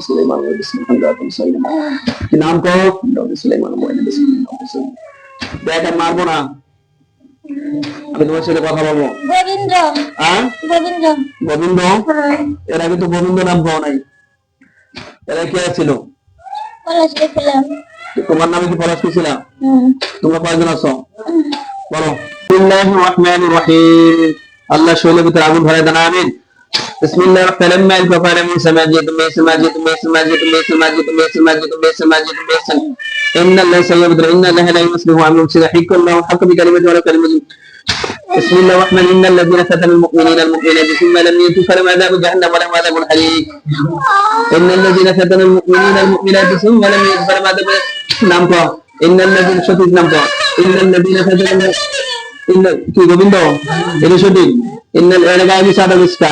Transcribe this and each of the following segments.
সুলাইমান ওয়া বিসমিল্লাহি রাহমানির রাহিম কি নাম কো সুলাইমান দেখ আর মারবো না আমি তোমার সাথে কথা বলব গোবিন্দ হ্যাঁ গোবিন্দ গোবিন্দ এর আগে তো গোবিন্দ নাম পাও নাই এরা কে ছিল তোমার নামে কি পলাশ ছিলাম হুম তোমরা কয়জন আছো বলো বিসমিল্লাহির রহমানির রহিম আল্লাহ শৈলের ভিতরে আগুন ভরে দেন আমিন বিসমিল্লাহির রহমানির রহিম ফাকারে মুন সামাজিত মে সামাজিত মে সামাজিত মে সামাজিত মে সামাজিত মে সামাজিত মে সামাজিত إن الله سيبدر إن الله لا يصلح عن يفسد حق الله حق بكلمته ولا كلمة بسم الله الرحمن إن الذين فتنوا المؤمنين المؤمنات ثم لم يتوب فلهم عذاب جهنم ولهم عذاب الحريق إن الذين فتنوا المؤمنين المؤمنات ثم لم يتوب فلهم عذاب নাম কও إن الذين সঠিক নাম কও إن الذين فتنوا إن কি গোবিন্দ এটা সঠিক إن এর আগে আমি সাদা বিস্কা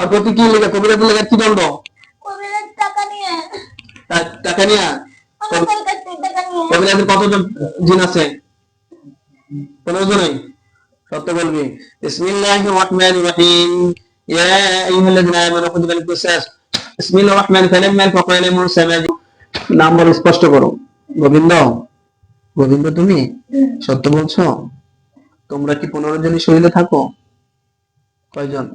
আর প্রতি কি লেগে কবিরাজ লেগে কি দণ্ড? টাকা নিয়ে টাকা নিয়ে কতজন জিন আছে? পনেরো জনই? সত্য বলবি। বিসমিল্লাহির রহমানির রহিম। ইয়া আইয়ুহাল্লাযিনা আমানু খুযু বিল কিসাস। বিসমিল্লাহির রহমানির রহিম। ফালাম্মা ফাকালা মূসা মাজি। নাম স্পষ্ট করো। গোবিন্দ? গোবিন্দ তুমি? সত্য বলছো? তোমরা কি পনেরো জনই শরীরে থাকো? কয়জন?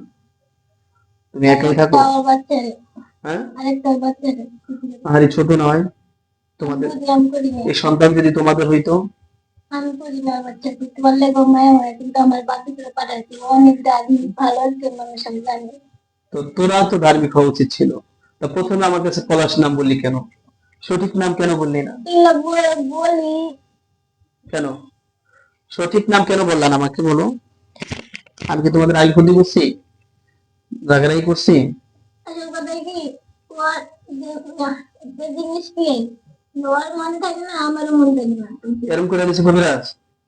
তুমি একাই থাকো। হ্যাঁ? আরে ছোট নয়। তোমাদের এই সন্তান যদি তোমাদের হইতো? আমি করি না বাচ্চা করতে পারলে গো মায়া হয় কিন্তু আমার বাকি করে অনেক দাদি ভালো আছে মানুষ আমি জানি। তো তোরা তো ধার্মিক হওয়া উচিত ছিল। তা প্রথমে আমার কাছে পলাশ নাম বললি কেন? সঠিক নাম কেন বললি না? বলি কেন? সঠিক নাম কেন বললাম আমাকে বলো? আমি কি তোমাদের আইল ক্ষতি করছি জায়গায় করছি। আসল কথা কি ওর যে- যে জিনিস কি ওর মন থাকে না আমারও মন থাকে না। এরকম করে দিয়েছে কবিরাজ।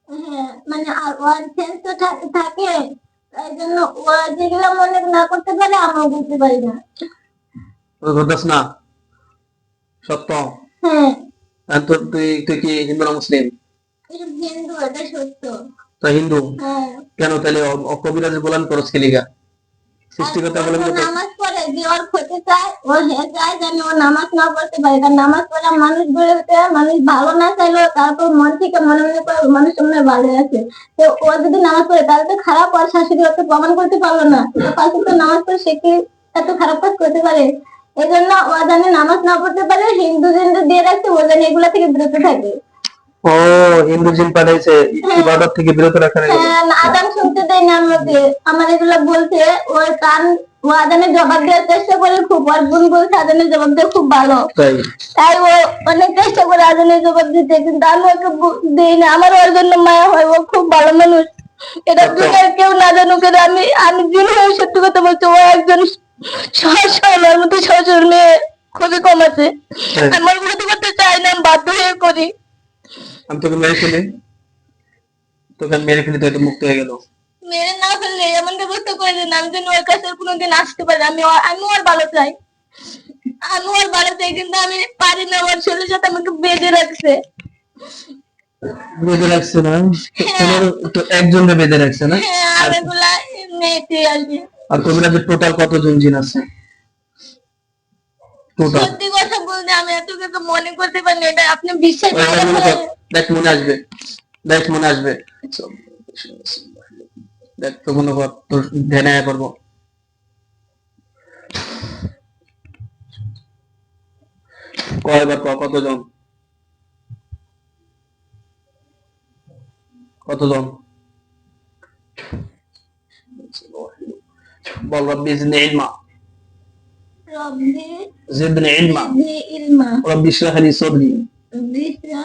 হ্যাঁ মানে ওর সেন্স তো থাকে জন্য ও যেগুলো মনে না করতে পারে আমরাও করতে পারি না। না? সত্য? হ্যাঁ। আর তোর তুই তুই কি হিন্দু না মুসলিম? হিন্দু এটা সত্য। তো হিন্দু? হ্যাঁ। কেন তাহলে কবিরাজের বলান করস কি লিগা? সৃষ্টিকর্তা বলেন নামাজ পড়ে যে ওর ক্ষতি চায় ও হে চায় যেন ও নামাজ না পড়তে পারে। কারণ নামাজ পড়া মানুষ গড়ে উঠে মানুষ ভালো না চাইলেও তারপর মন থেকে মনে মনে করে মানুষ মনে হয় ভালো আছে। তো ও যদি নামাজ পড়ে তাহলে তো খারাপ আর শাশুড়ি ওকে প্রমাণ করতে পারল না। পাশে তো নামাজ পড়ে সে কি এত খারাপ কাজ করতে পারে? এই জন্য ও জানে নামাজ না পড়তে পারে হিন্দু হিন্দু দিয়ে রাখছে ও জানে এগুলা থেকে বিরত থাকে। ও পাঠাইছে ইবাদত থেকে বিরত রাখার। হ্যাঁ, আদান শুনতে দেয় না আমাকে। আমার এগুলো ওর কান ও আদানের জবাব দেওয়ার চেষ্টা করে খুব বোন বলছে আদানের জবাব দেওয়া খুব ভালো। তাই? ও অনেক চেষ্টা করে আদানের জবাব দিতে কিন্তু আমি ওকে দিই না। আমার ওর জন্য মায়া হয় ও খুব ভালো মানুষ। এটা আচ্ছা। দুনিয়ার কেউ না জানুক আমি আমি হয়ে সত্যি কথা বলছি ও একজন সহজ সরল মতো সহজ মেয়ে খুবই কম আছে। হ্যাঁ। আমি করতে চাই না বাধ্য হয়ে করি। আমি তোকে মেরে ফেলি। তোকে আমি মেরে ফেলি তো এটা মুক্ত হয়ে গেল। মেরে না ফেললে এমন ব্যবস্থা করে দিন আমি যেন ওর কাছে কোনোদিন আসতে পারি আমি আমি ওর ভালো চাই। আমি ওর ভালো চাই কিন্তু আমি পারি না ওর ছেলের সাথে আমাকে বেঁধে রাখছে বেঁধে রাখছে না? পনেরো তো একজনকে বেঁধে রাখছে না? হ্যাঁ আর কবিরাজের টোটাল কতজন জিন আছে? টোটাল সত্যি কথা বলতে আমি এত কিছু মনে করতে পারি এটা আপনি বিশ্বাস মনে দেখ মনে আসবে দেখ মনে আসবে দেখ তো মনে কর তোর ধ্যানে করব কয়বার ক কতজন কতজন বল রব্বি জিদনি ইলমা সাদরি বিশরা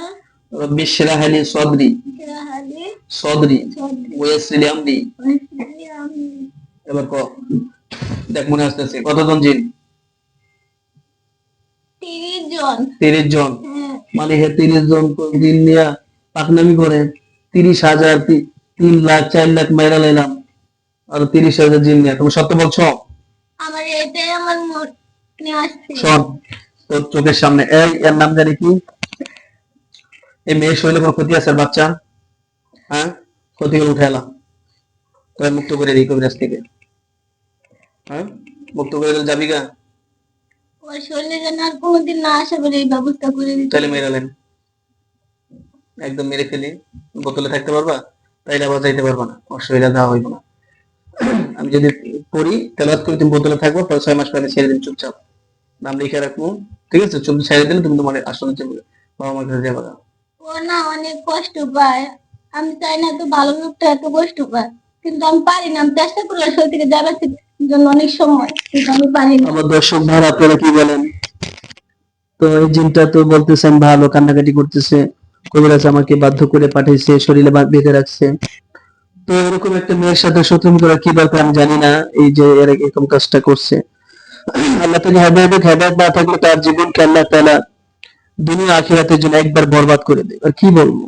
রব্বি ইশরাহ লি সাদরি কিরাহালি সাদরি সদরি ওয়াসিল লি আমরি ওয়াসলি আমি এবার ক? দেখ মনে আসতেছে। কতজন জিন? তিরিশ জন। তিরিশ জন। হ্যাঁ। মানে হে তিরিশ জন দিন নিয়ে পাকনামি করে। তিরিশ হাজার তিন লাখ চার লাখ মেরা লাইলাম। আর তিরিশ হাজার জিন নিয়ে। তুমি সত্য বলছো? আমার এটাই আমার আসছে শোন তোর চোখের সামনে এই এর নাম জানি কি? এই মেয়ের শরীরে কোনো ক্ষতি আছে বাচ্চা? হ্যাঁ? ক্ষতি হলে উঠে এলাম। তোরা মুক্ত করে দিই কবিরাজ থেকে। হ্যাঁ? মুক্ত করে দিলে যাবি গা? যেন আর কোনোদিন না আসে বলে এই ব্যবস্থা করে দিতে। তাহলে মেরালেন একদম মেরে ফেলি। বোতলে থাকতে পারবা? তাইলে আবার যাইতে পারবা না। শরীরে দেওয়া হইব না। আমি যদি পড়ি তাহলে তুমি বোতলে থাকব পরে ছয় মাস পরে ছেড়ে দিন চুপচাপ। নাম লিখে রাখব। ঠিক আছে? চুপ ছেড়ে দিলে তুমি তোমার আসলে চলবে বাবা মার কাছে যাবে ও না অনেক কষ্ট পায়। আমি চাই না তো ভালো লোকটা এত কষ্ট পায়। কিন্তু আমি পারি না। আমি চেষ্টা করি শরীর থেকে যাবার জন্য অনেক সময়। কিন্তু আমি পারি না। আমার দর্শক ভাই আপনারা কি বলেন? তো এই জিনটা তো বলতেছেন ভালো কান্নাকাটি করতেছে। কবিরাজ আমাকে বাধ্য করে পাঠিয়েছে শরীরে বেঁধে রাখছে। তো এরকম একটা মেয়ের সাথে শত্রুমি করার কি দরকার আমি জানি না। এই যে এরকম কাজটা করছে। আল্লাহ থেকে হেদায়ত হেদায়ত না থাকলে তার জীবনকে আল্লাহ তাআলা দুনিয়া আখিরাতের জন্য একবার বরবাদ করে দেবে? আর কি বলব?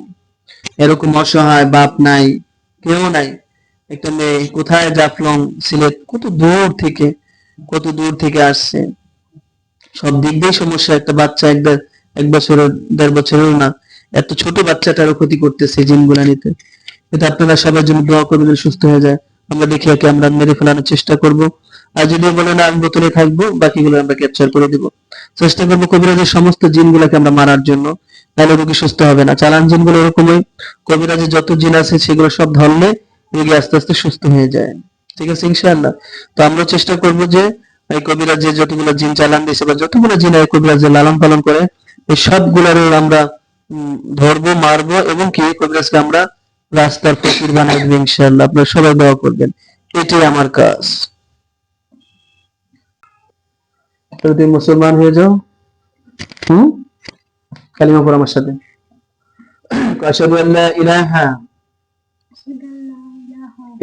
এরকম অসহায়, বাপ নাই, কেউ নাই। একটা মেয়ে কোথায় জাফলং সিলেট? কত দূর থেকে, কত দূর থেকে আসছে। সব দিক দিয়ে সমস্যা, একটা বাচ্চা একবার, এক বছরের দেড় বছরের না। এত ছোট বাচ্চাটারও ক্ষতি করতেছে জিন জিনগুলা নিতে। এটা আপনারা সবার জন্য দোয়া করবেন, সুস্থ হয়ে যায়। আমরা দেখে আমরা মেরে ফেলানোর চেষ্টা করব। আর যদি বলে না, আমি বোতলে থাকব, বাকিগুলো আমরা ক্যাপচার করে দিব। চেষ্টা করব কবিরাজের সমস্ত জিনগুলাকে আমরা মারার জন্য তাহলে রোগী সুস্থ হবে না। চালান জিনগুলো এরকমই, কবিরাজের যত জিন আছে সেগুলো সব ধরলে রোগী আস্তে আস্তে সুস্থ হয়ে যায়। ঠিক আছে, ইনশাআল্লাহ। তো আমরা চেষ্টা করব যে এই কবিরাজ যতগুলো জিন চালান দিয়েছে বা যতগুলো জিন এই কবিরাজ লালন পালন করে, এই সবগুলোর আমরা ধরবো, মারবো এবং কি কবিরাজকে আমরা রাস্তার বানিয়ে দেবো, ইনশাআল্লাহ। আপনারা সবাই দোয়া করবেন। এটাই আমার কাজ। তো তুমি মুসলমান হয়ে যাও হুম? কালিমা পড় আমার সাথে। আশহাদু আল্লা ইলাহা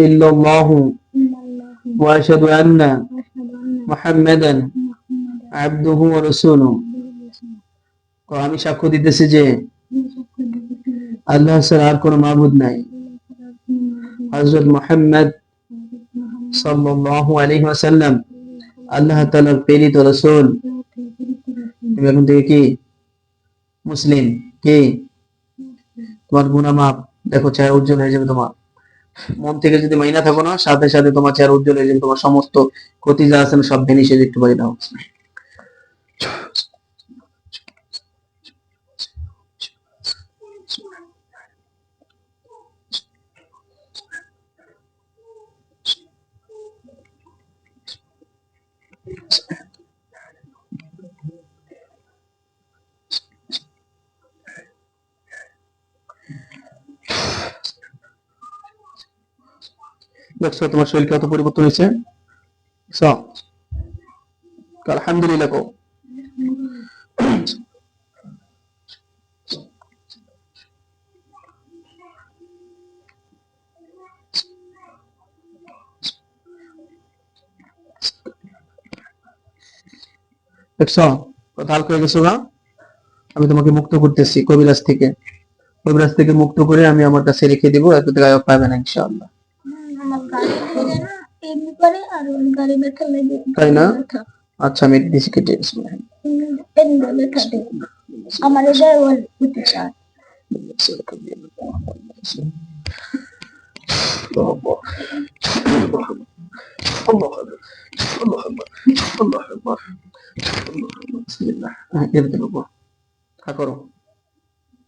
ইল্লাল্লাহু ওয়া আশহাদু আন্না মুহাম্মাদান আবদুহু ওয়া রাসূলুহু। আমি সাক্ষ্য দিতেছি যে আল্লাহ ছাড়া আর কোনো মাবুদ নাই। হযরত মুহাম্মদ সাল্লাল্লাহু আলাইহি ওয়াসাল্লাম। আল্লাহ তালার প্রেরিত রসুল। এখন থেকে কি? মুসলিম? কি? তোমার গুনা মাপ দেখো, চেহারা উজ্জ্বল হয়ে যাবে তোমার। মন থেকে যদি মাইনা থাকো না, সাথে সাথে তোমার চেহারা উজ্জ্বল হয়ে যাবে। তোমার সমস্ত ক্ষতি যা আছে সব ভেনিসে দেখতে পারি দাও। দেখছ তোমার শরীর কত পরিবর্তন হয়েছে? আলহামদুলিল্লাহ দেখছ কথা হয়ে গেছো না আমি তোমাকে মুক্ত করতেছি, কবিরাজ থেকে কবিরাজ থেকে মুক্ত করে আমি আমার কাছে রেখে দিব এত গায়ক পাবে না, ইনশাআল্লাহ আমার আর তাই না? আচ্ছা আমি দিছি কেটে বিসমিল্লাহ।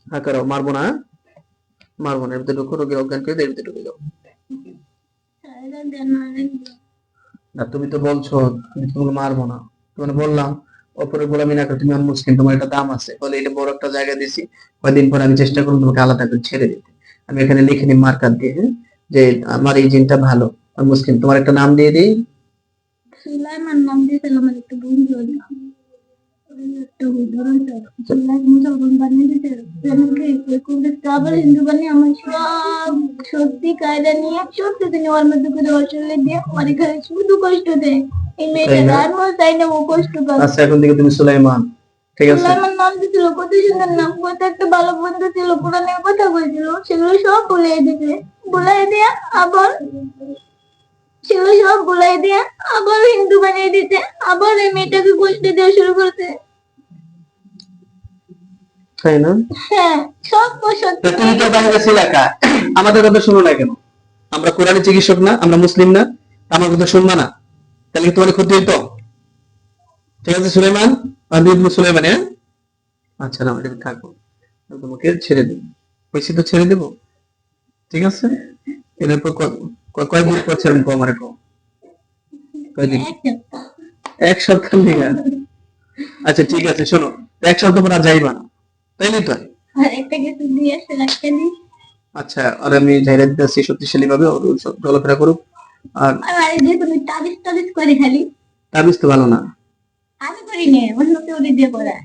হ্যাঁ, মারবো না হ্যাঁ? মারবো না এর ভিতরে ঢুকো রোগী অজ্ঞান করে ঢুকে যাও না, তুমি তো বলছো তোমাকে মারবো না তোমাকে বললাম অপরের গোলামি না করে তুমি আমার মুসলিম তোমার একটা দাম আছে বলে এটা বড় একটা জায়গা দিছি কয়েকদিন পর আমি চেষ্টা করব তোমাকে আলাদা করে ছেড়ে দিতে আমি এখানে লিখে নিই মার্কার দিয়ে হ্যাঁ? যে আমার এই জিনটা ভালো মুসলিম তোমার একটা নাম দিয়ে দিই? সুলাইমান নাম দিয়েছিল আমার একটা বন্ধু কায়দা নিয়ে সত্যি তিনি ওর মধ্যে করে অসলে দিয়ে এখানে শুধু কষ্ট দেয়। এই মেয়েটা আর মনে চাই না ও কষ্ট পাবে আচ্ছা এখন থেকে তুমি সুলাইমান। ঠিক আছে? নাম দিছিল কত সুন্দর নাম। কত একটা ভালো বন্ধু ছিল পুরানের কথা বলছিল সেগুলো সব ভুলাই দিতে বলে দিয়ে আবার সেগুলো সব দিয়ে আবার হিন্দু বানিয়ে দিতে আবার এই মেয়েটাকে কষ্ট দেওয়া শুরু করতে। তাই না? হ্যাঁ সব সত্যি তুমি তো বাইরে ছিলে আমাদের কথা শুনো না কেন? আমরা কোরআনের চিকিৎসক না আমরা মুসলিম না আমার কথা শুনবা না। তাহলে কি তোমার ক্ষতি হইতো? ঠিক আছে সুলেমান সুলেমান হ্যাঁ? আচ্ছা না এটা থাকো। তোমাকে ছেড়ে দেবো। পয়সা তো ছেড়ে দেবো। ঠিক আছে? এরপর ক- ক- কয়দিন পর ছেড়ে দেবো আমার কয়দিন এক সপ্তাহ। আচ্ছা ঠিক আছে শোনো এক সপ্তাহ পর আর যাইবা না। তাই নি তো? আচ্ছা আর আমি ঝাইরা দিতেছি শক্তিশালী ভাবে ওর চলাফেরা করুক। আর আর তাবিজ করে তো ভালো না। আমি করি নে অন্য কেউ দিয়ে করায়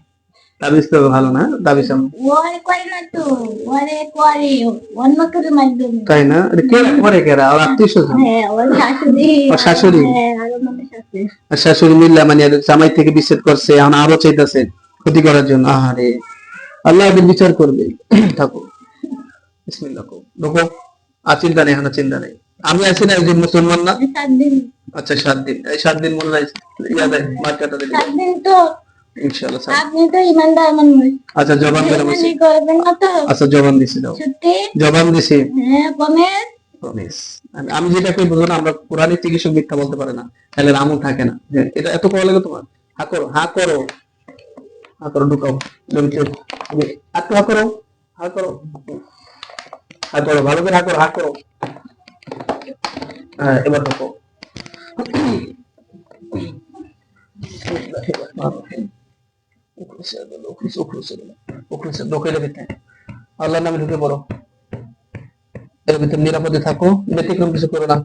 তাবিজ তো ভালো না তাবিজ ওরে করে না তো ওরে করে অন্য কেউ মাধ্যমে। তাই না? কে করে কেরা আর আত্মীয় স্বজন? হ্যাঁ ওর শাশুড়ি। ওর শাশুড়ি? হ্যাঁ আরও শাশুড়ি। মিল্লা মানে জামাই থেকে বিচ্ছেদ করছে এখন আরও চাইতেছে ক্ষতি করার জন্য। আহারে আল্লাহ এদের বিচার করবে। থাকো। বিসমিল্লাহ দেখো আর চিন্তা নেই এখন চিন্তা নেই। আমি আছি না একজন মুসলমান না? আচ্ছা সাত দিন। এই সাত দিন মনে দিন তো ইনশাআল্লাহ সাত- আপনি তো ইমানদার মানুষ। আচ্ছা জবান করে বসি করবেন না তো। আচ্ছা জবান দিছি দাও। সত্যি? জবান দিছি। হ্যাঁ প্রমিস আমি যেটা কই বুঝো না আমরা কোরআনের চিকিৎসক মিথ্যা বলতে পারে না। তাহলে আমল থাকে না। এটা এত করা লাগে তোমার? হা করো হা করো। হা করো ঢুকাও। জমিতে একটু হা করো হা করো। হা করো ভালো করে হা করো হা করো। হ্যাঁ এবার ঢুকো আল্লাহ নামে ঢুকে পড়ো। এর ভিতরে নিরাপদে থাকো, ব্যতিক্রম কিছু করো না,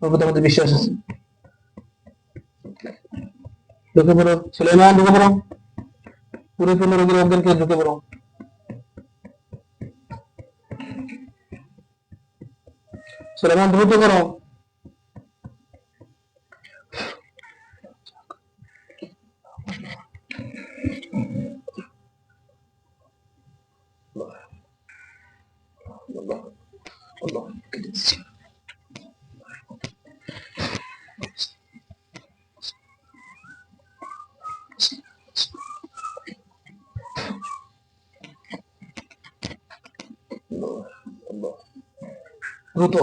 ওর প্রতি আমাদের বিশ্বাস আছে। ঢুকে পড়ো, সুলেমান, ঢুকে পড়ো। পুরোপূর্ণ রোগীর ঢুকে পড়ো। সুলেমান, দ্রুত করো। দ্রুত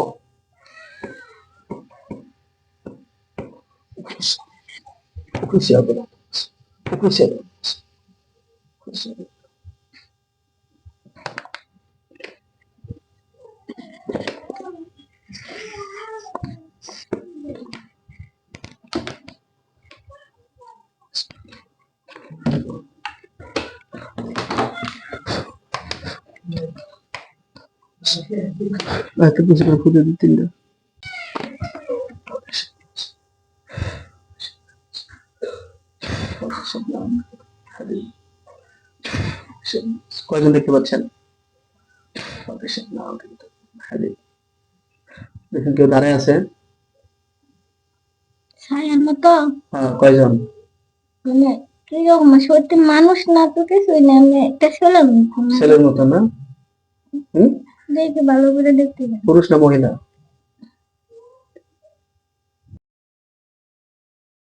খুশি হবে না এত কিছু করে খুঁজে দিতেন না কয়জন দেখতে পাচ্ছেন? দেখেন কেউ দাঁড়ায় আছে? ছায়ার মতো। হ্যাঁ, কয়জন? মানে কীরকম সত্যি মানুষ না তো কিছুই না আমি একটা ছেলে ছেলের মতো না? হুম? দেখে ভালো করে দেখতে পুরুষ না মহিলা?